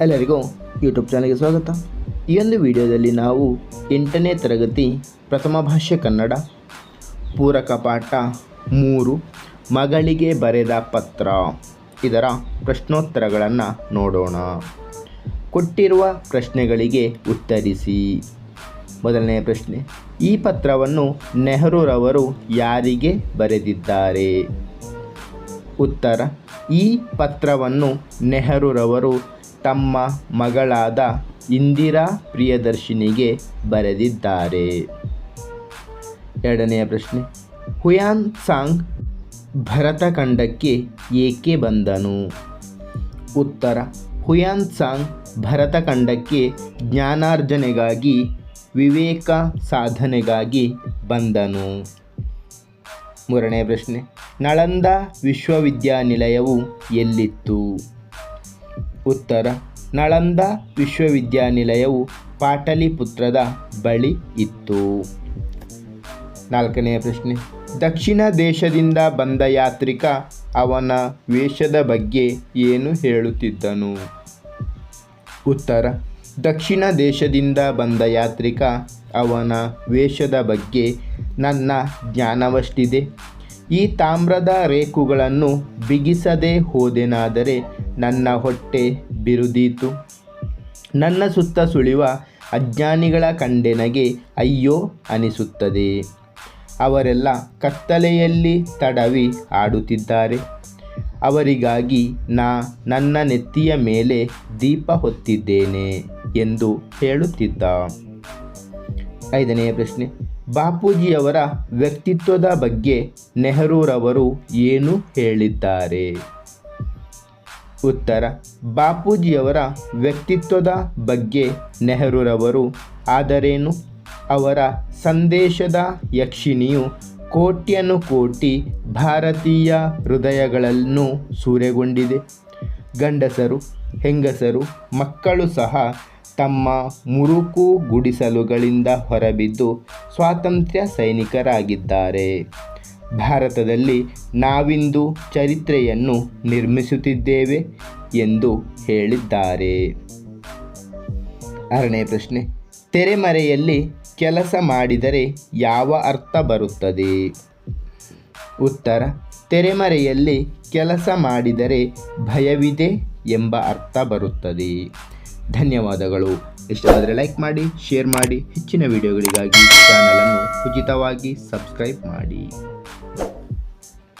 ಎಲ್ಲರಿಗೂ ಯೂಟ್ಯೂಬ್ ಚಾನಲ್ಗೆ ಸ್ವಾಗತ. ಈ ಒಂದು ವಿಡಿಯೋದಲ್ಲಿ ನಾವು ಎಂಟನೇ ತರಗತಿ ಪ್ರಥಮ ಭಾಷೆ ಕನ್ನಡ, ಪೂರಕ ಪಾಠ ಮೂರು, ಮಗಳಿಗೆ ಬರೆದ ಪತ್ರ. ಇದರ ಪ್ರಶ್ನೋತ್ತರಗಳನ್ನು ನೋಡೋಣ. ಕೊಟ್ಟಿರುವ ಪ್ರಶ್ನೆಗಳಿಗೆ ಉತ್ತರಿಸಿ. ಮೊದಲನೆಯ ಪ್ರಶ್ನೆ, ಈ ಪತ್ರವನ್ನು ನೆಹರೂರವರು ಯಾರಿಗೆ ಬರೆದಿದ್ದಾರೆ? ಉತ್ತರ, ಈ ಪತ್ರವನ್ನು ನೆಹರೂರವರು ತಮ್ಮ ಮಗಳಾದ ಇಂದಿರಾ ಪ್ರಿಯದರ್ಶಿನಿಗೆ ಬರೆದಿದ್ದಾರೆ. ಎರಡನೆಯ ಪ್ರಶ್ನೆ, ಹುಯಾನ್ ಸಾಂಗ್ ಭರತಖಂಡಕ್ಕೆ ಏಕೆ ಬಂದನು? ಉತ್ತರ, ಹುಯಾನ್ ಸಾಂಗ್ ಭರತಖಂಡಕ್ಕೆ ಜ್ಞಾನಾರ್ಜನೆಗಾಗಿ, ವಿವೇಕ ಸಾಧನೆಗಾಗಿ ಬಂದನು. ಮೂರನೇ ಪ್ರಶ್ನೆ, ನಳಂದ ವಿಶ್ವವಿದ್ಯಾನಿಲಯವು ಎಲ್ಲಿತ್ತು? ಉತ್ತರ. ನಳಂದ ವಿಶ್ವವಿದ್ಯಾನಿಲಯವು ಪಾಟಲಿಪುತ್ರದ ಬಳಿ ಇತ್ತು. ನಾಲ್ಕನೆಯ ಪ್ರಶ್ನೆ. ದಕ್ಷಿಣ ದೇಶದಿಂದ ಬಂದ ಯಾತ್ರಿಕ ಅವನ ವೇಷದ ಬಗ್ಗೆ ಏನು ಹೇಳುತ್ತಿದ್ದನು? ಉತ್ತರ. ದಕ್ಷಿಣ ದೇಶದಿಂದ ಬಂದ ಯಾತ್ರಿಕ ಅವನ ವೇಷದ ಬಗ್ಗೆ ನನ್ನ ಜ್ಞಾನವಷ್ಟಿದೆ. ಈ ತಾಮ್ರದ ರೇಖುಗಳನ್ನು ಬಿಗಿಸದೆ ಹೋದೆನಾದರೆ ನನ್ನ ಹೊಟ್ಟೆ ಬಿರುದೀತು. ನನ್ನ ಸುತ್ತ ಸುಳಿವ ಅಜ್ಞಾನಿಗಳ ಕಂಡೆನಗೆ ಅಯ್ಯೋ ಅನಿಸುತ್ತದೆ. ಅವರೆಲ್ಲ ಕತ್ತಲೆಯಲ್ಲಿ ತಡವಿ ಆಡುತ್ತಿದ್ದಾರೆ. ಅವರಿಗಾಗಿ ನಾ ನನ್ನ ನೆತ್ತಿಯ ಮೇಲೆ ದೀಪ ಹೊತ್ತಿದ್ದೇನೆ ಎಂದು ಹೇಳುತ್ತಿದ್ದ. ಐದನೆಯ ಪ್ರಶ್ನೆ. ಬಾಪೂಜಿಯವರ ವ್ಯಕ್ತಿತ್ವದ ಬಗ್ಗೆ ನೆಹರೂರವರು ಏನು ಹೇಳಿದ್ದಾರೆ? ಉತ್ತರ. ಬಾಪೂಜಿಯವರ ವ್ಯಕ್ತಿತ್ವದ ಬಗ್ಗೆ ನೆಹರೂರವರು, ಆದರೇನು? ಅವರ ಸಂದೇಶದ ಯಕ್ಷಿಣಿಯು ಕೋಟ್ಯನು ಕೋಟಿ ಭಾರತೀಯ ಹೃದಯಗಳನ್ನು ಸೂರೆಗೊಂಡಿದೆ. ಗಂಡಸರು, ಹೆಂಗಸರು, ಮಕ್ಕಳು ಸಹ ತಮ್ಮ ಮುರುಕು ಗುಡಿಸಲುಗಳಿಂದ ಹೊರಬಿದ್ದು ಸ್ವಾತಂತ್ರ್ಯ ಸೈನಿಕರಾಗಿದ್ದಾರೆ. ಭಾರತದಲ್ಲಿ ನಾವಿಂದು ಚರಿತ್ರೆಯನ್ನು ನಿರ್ಮಿಸುತ್ತಿದ್ದೇವೆ ಎಂದು ಹೇಳಿದ್ದಾರೆ. ಆರನೇ ಪ್ರಶ್ನೆ. ತೆರೆಮರೆಯಲ್ಲಿ ಕೆಲಸ ಮಾಡಿದರೆ ಯಾವ ಅರ್ಥ ಬರುತ್ತದೆ? ಉತ್ತರ. ತೆರೆಮರೆಯಲ್ಲಿ ಕೆಲಸ ಮಾಡಿದರೆ ಭಯವಿದೆ ಎಂಬ ಅರ್ಥ ಬರುತ್ತದೆ. ಧನ್ಯವಾದಗಳು. ಇಷ್ಟವಾದರೆ ಲೈಕ್ ಮಾಡಿ, ಶೇರ್ ಮಾಡಿ. ಹೆಚ್ಚಿನ ವಿಡಿಯೋಗಳಿಗಾಗಿ ಚಾನಲನ್ನು ಉಚಿತವಾಗಿ ಸಬ್ಸ್ಕ್ರೈಬ್ ಮಾಡಿ.